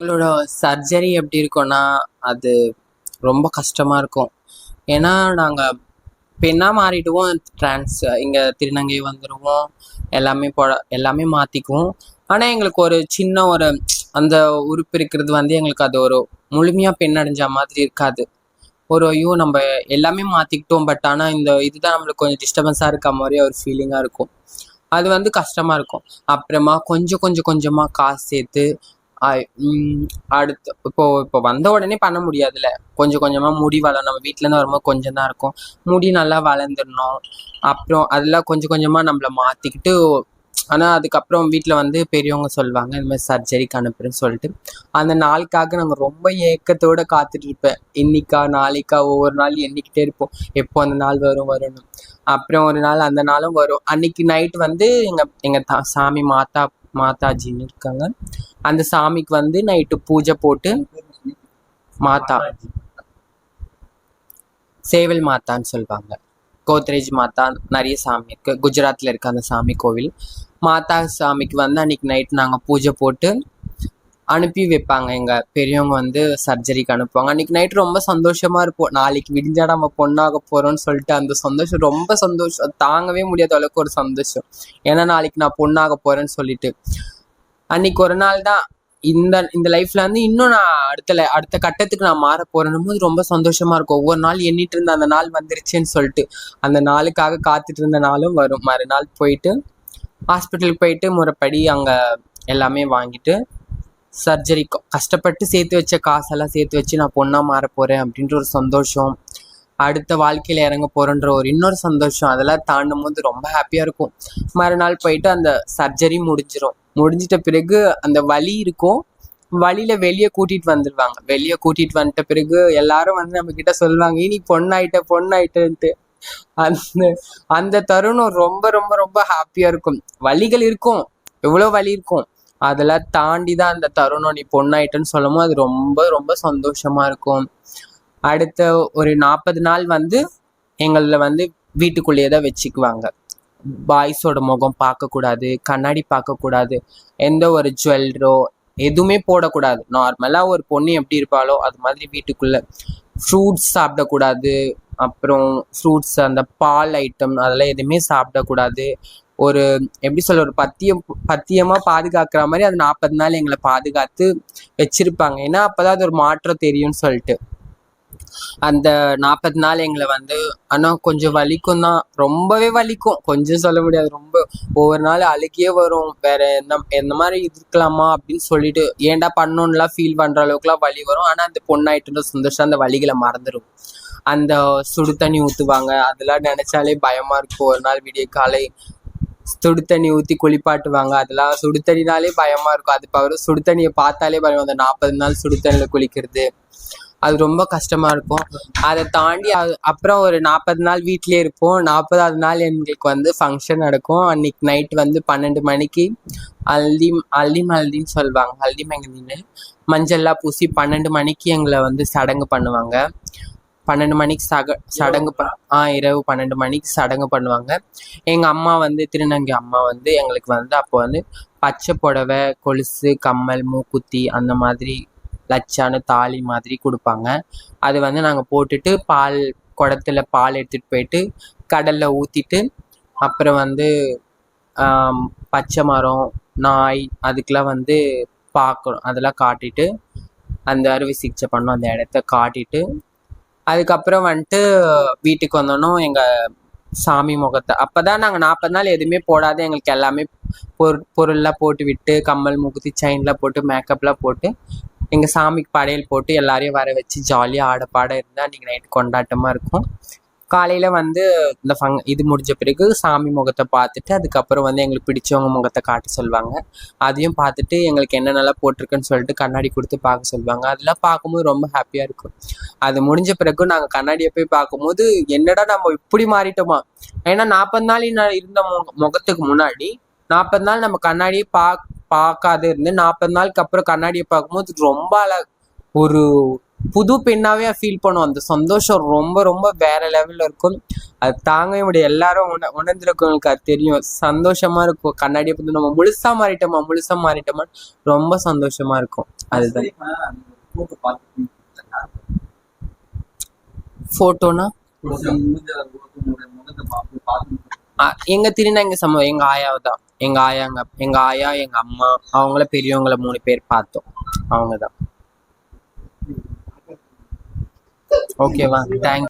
எங்களோட சர்ஜரி எப்படி இருக்கும்னா அது ரொம்ப கஷ்டமாக இருக்கும். ஏன்னா நாங்கள் பெண்ணாக மாறிடுவோம். ட்ரான்ஸ் இங்கே திருநங்கை வந்துடுவோம் எல்லாமே போட எல்லாமே மாற்றிக்குவோம் ஆனால் எங்களுக்கு ஒரு சின்ன ஒரு அந்த உறுப்பு இருக்கிறது வந்து எங்களுக்கு அது ஒரு முழுமையாக பெண்ணடைஞ்ச மாதிரி இருக்காது. ஒரு ஐயோ நம்ம எல்லாமே மாற்றிக்கிட்டோம் பட் ஆனால் இந்த இதுதான் நம்மளுக்கு கொஞ்சம் டிஸ்டர்பன்ஸாக இருக்க மாதிரி ஒரு ஃபீலிங்காக இருக்கும். அது வந்து கஷ்டமாக இருக்கும். அப்புறமா கொஞ்சம் கொஞ்சம் கொஞ்சமாக காசு சேர்த்து அடுத்து இப்போ இப்போ வந்த உடனே பண்ண முடியாதுல்ல. கொஞ்சம் கொஞ்சமாக முடி வளரும். நம்ம வீட்டிலேருந்து வரும்போது கொஞ்சம் தான் இருக்கும். முடி நல்லா வளர்ந்துடணும். அப்புறம் அதெல்லாம் கொஞ்சம் கொஞ்சமாக நம்மளை மாற்றிக்கிட்டு ஆனால் அதுக்கப்புறம் வீட்டில் வந்து பெரியவங்க சொல்லுவாங்க இந்த மாதிரி சர்ஜரிக்கு அனுப்புறேன்னு சொல்லிட்டு. அந்த நாளுக்காக நாங்கள் ரொம்ப ஏக்கத்தோட காத்துட்டு இருப்பேன். இன்னிக்கா நாளைக்கா ஒவ்வொரு நாள் எண்ணிக்கிட்டே இருப்போம். எப்போ அந்த நாள் வரும் வரும்னு. அப்புறம் ஒரு நாள் அந்த நாளும் வரும். அன்னைக்கு நைட் வந்து எங்கள் எங்கள் தா சாமி மாத்தா மாதாஜின்னு இருக்காங்க. அந்த சாமிக்கு வந்து நைட்டு பூஜை போட்டு மாதா. சேவல் மாதான்னு சொல்லுவாங்க. கோத்ரேஜ் மாதா நிறைய சாமி இருக்கு. குஜராத்தில் இருக்க அந்த சாமி கோவில். மாதா சாமிக்கு வந்து அன்னைக்கு நைட் நாங்கள் பூஜை போட்டு அனுப்பி வைப்பாங்க. எங்கள் பெரியவங்க வந்து சர்ஜரிக்கு அனுப்புவாங்க. அன்றைக்கி நைட் ரொம்ப சந்தோஷமாக இருப்போம். நாளைக்கு விடிஞ்சா நம்ம பொண்ணாக போகிறோம்னு சொல்லிட்டு அந்த சந்தோஷம் ரொம்ப சந்தோஷம். தாங்கவே முடியாத அளவுக்கு ஒரு சந்தோஷம். ஏன்னா நாளைக்கு நான் பொண்ணாக போகிறேன்னு சொல்லிட்டு. அன்னைக்கு ஒரு நாள் தான் இந்த இந்த லைஃப்ல வந்து இன்னும் நான் அடுத்த அடுத்த கட்டத்துக்கு நான் மாற போறேன்னும் போது ரொம்ப சந்தோஷமா இருக்கும். ஒவ்வொரு நாள் எண்ணிட்டு இருந்த அந்த நாள் வந்துருச்சுன்னு சொல்லிட்டு. அந்த நாளுக்காக காத்துட்டு இருந்த நாளும் வரும். மறுநாள் போயிட்டு ஹாஸ்பிட்டலுக்கு போயிட்டு முறைப்படி அங்க எல்லாமே வாங்கிட்டு சர்ஜரி கஷ்டப்பட்டு சேர்த்து வச்ச காசெல்லாம் சேர்த்து வச்சு நான் பொண்ணாக மாற போகிறேன் அப்படின்ற ஒரு சந்தோஷம். அடுத்த வாழ்க்கையில் இறங்க போகிறன்ற ஒரு இன்னொரு சந்தோஷம். அதெல்லாம் தாண்டும் போது ரொம்ப ஹாப்பியாக இருக்கும். மறுநாள் போயிட்டு அந்த சர்ஜரி முடிஞ்சிடும் முடிஞ்சிட்ட பிறகு அந்த வலி இருக்கும். வழியில வெளியே கூட்டிட்டு வந்துடுவாங்க வெளியே கூட்டிட்டு வந்துட்ட பிறகு எல்லாரும் வந்து நம்ம கிட்ட சொல்லுவாங்க இனி பொண்ணாயிட்ட பொண்ணாயிட்டன்ட்டு. அந்த அந்த தருணம் ரொம்ப ரொம்ப ரொம்ப ஹாப்பியா இருக்கும். வலிகள் இருக்கும். எவ்வளோ வலி இருக்கும். அதெல்லாம் தாண்டி தான் அந்த தருணம் நீ பொண்ணாயிட்டன்னு சொல்லும் அது ரொம்ப ரொம்ப சந்தோஷமா இருக்கும். அடுத்த ஒரு நாற்பது நாள் வந்து எங்களை வந்து வீட்டுக்குள்ளேயே தான் வச்சுக்குவாங்க. பாய்ஸோட முகம் பார்க்கக்கூடாது கண்ணாடி பார்க்கக்கூடாது எந்த ஒரு ஜுவல்லரோ எதுவுமே போடக்கூடாது. நார்மலாக ஒரு பொண்ணு எப்படி இருப்பாளோ அது மாதிரி வீட்டுக்குள்ளே ஃப்ரூட்ஸ் சாப்பிடக்கூடாது அப்புறம் ஃப்ரூட்ஸ் அந்த பால் ஐட்டம் அதெல்லாம் எதுவுமே சாப்பிடக்கூடாது. ஒரு எப்படி சொல்ல ஒரு பத்தியம் பத்தியமாக பாதுகாக்கிற மாதிரி அது நாற்பது நாள் எங்களை பாதுகாத்து வச்சிருப்பாங்க. ஏன்னா அப்பதான் அது ஒரு மாற்றம் தெரியும்னு சொல்லிட்டு. அந்த நாற்பது நாள் எங்களை வந்து ஆனால் கொஞ்சம் வலிக்கும் தான். ரொம்பவே வலிக்கும். கொஞ்சம் சொல்ல முடியாது. ரொம்ப ஒவ்வொரு நாள் அழுகியே வரும். வேற என்ன எந்த மாதிரி இருக்கலாமா அப்படின்னு சொல்லிட்டு ஏன்டா பண்ணோன்னுலாம் ஃபீல் பண்ற அளவுக்குலாம் வலி வரும். ஆனால் அந்த பொண்ணாயிட்டு சந்தோஷம் அந்த வலிகளை மறந்துடும் அந்த சுடு தண்ணி ஊற்றுவாங்க அதெல்லாம் நினைச்சாலே பயமா இருக்கும். ஒரு நாள் விடிய காலை சுடு தண்ணி ஊற்றி குளிப்பாட்டுவாங்க. அதெல்லாம் சுடு தண்ணினாலே பயமா இருக்கும். அது பவர் சுடு தண்ணியை பார்த்தாலே பயம் அந்த நாற்பது நாள் சுடு தண்ணியில் குளிக்கிறது. அது ரொம்ப கஷ்டமா இருக்கும். அதை தாண்டி அது அப்புறம் ஒரு நாற்பது நாள் வீட்டிலே இருப்போம். நாற்பதாவது நாள் எங்களுக்கு வந்து ஃபங்க்ஷன் நடக்கும். அன்னைக்கு நைட் வந்து பன்னெண்டு மணிக்கு ஹல்தி ஹல்தி மல்தின்னு சொல்லுவாங்க. ஹல்தி மெஹந்தின்னு மஞ்சள்லாம் பூசி பன்னெண்டு மணிக்கு எங்களை வந்து சடங்கு பண்ணுவாங்க. பன்னெண்டு மணிக்கு சக சடங்கு ப ஆ இரவு பன்னெண்டு மணிக்கு சடங்கு பண்ணுவாங்க. எங்கள் அம்மா வந்து திருநங்கை அம்மா வந்து எங்களுக்கு வந்து அப்போ வந்து பச்சை புடவை கொலுசு கம்மல் மூக்குத்தி அந்த மாதிரி லச்சான தாலி மாதிரி கொடுப்பாங்க. அது வந்து நாங்கள் போட்டுட்டு பால் குடத்துல பால் எடுத்துகிட்டு போயிட்டு கடலில் ஊற்றிட்டு அப்புறம் வந்து பச்சை மரம் நாய் அதுக்கெலாம் வந்து பார்க்கணும் அதெல்லாம் காட்டிட்டு அந்த அறுவை சிகிச்சை பண்ணோம் அந்த இடத்த காட்டிட்டு அதுக்கப்புறம் வந்துட்டு வீட்டுக்கு வந்தோன்னும் எங்கள் சாமி முகத்தை அப்போ தான் நாங்கள் நாற்பது நாள் எதுவுமே போடாத எங்களுக்கு எல்லாமே பொருள் பொருள்லாம் போட்டு விட்டு கம்மல் முகுத்தி செயின்லாம் போட்டு மேக்கப்லாம் போட்டு எங்கள் சாமிக்கு படையல் போட்டு எல்லாரையும் வர வச்சு ஜாலியாக ஆட பாட இருந்தால் அன்றைக்கி நைட்டு கொண்டாட்டமாக இருக்கும். காலையில் வந்து இந்த ஃபங் இது முடிஞ்ச பிறகு சாமி முகத்தை பார்த்துட்டு அதுக்கப்புறம் வந்து எங்களுக்கு பிடிச்சவங்க முகத்தை காட்ட சொல்லுவாங்க அதையும் பார்த்துட்டு எங்களுக்கு என்னென்னலாம் போட்டிருக்குன்னு சொல்லிட்டு கண்ணாடி கொடுத்து பார்க்க சொல்லுவாங்க அதெல்லாம் பார்க்கும்போது ரொம்ப ஹாப்பியாக இருக்கும். அது முடிஞ்ச பிறகு நாங்கள் கண்ணாடியை போய் பார்க்கும்போது என்னடா நம்ம இப்படி மாறிட்டோமா? ஏன்னா நாற்பது நாள் நான் இருந்த முகத்துக்கு முன்னாடி நாற்பது நாள் நம்ம கண்ணாடியை பா பார்க்காத இருந்து நாற்பது நாளுக்கு அப்புறம் கண்ணாடியை பார்க்கும்போது ரொம்ப அழ ஒரு புது பெண்ணாவே ஃபீல் பண்ணுவோம் அந்த சந்தோஷம் ரொம்ப ரொம்ப வேற லெவல்ல இருக்கும். அது தாங்கவே முடியும் எல்லாரும் உண உணர்ந்திருக்கவங்களுக்கு அது தெரியும். சந்தோஷமா இருக்கும். கண்ணாடியை பார்த்து நம்ம முழுசா மாறிட்டோமா முழுசா மாறிட்டோமா ரொம்ப சந்தோஷமா இருக்கும். அதுதான். போட்டோ பார்த்து போட்டோனா முகத்தை பார்த்து பார்த்து எங்க திருநா எங்க சம எங்க ஆயாவை தான். எங்க ஆயாங்க எங்க ஆயா எங்க அம்மா அவங்கள பெரியவங்கள மூணு பேர் பார்த்தோம். அவங்க தான் ஓகேவா தேங்க்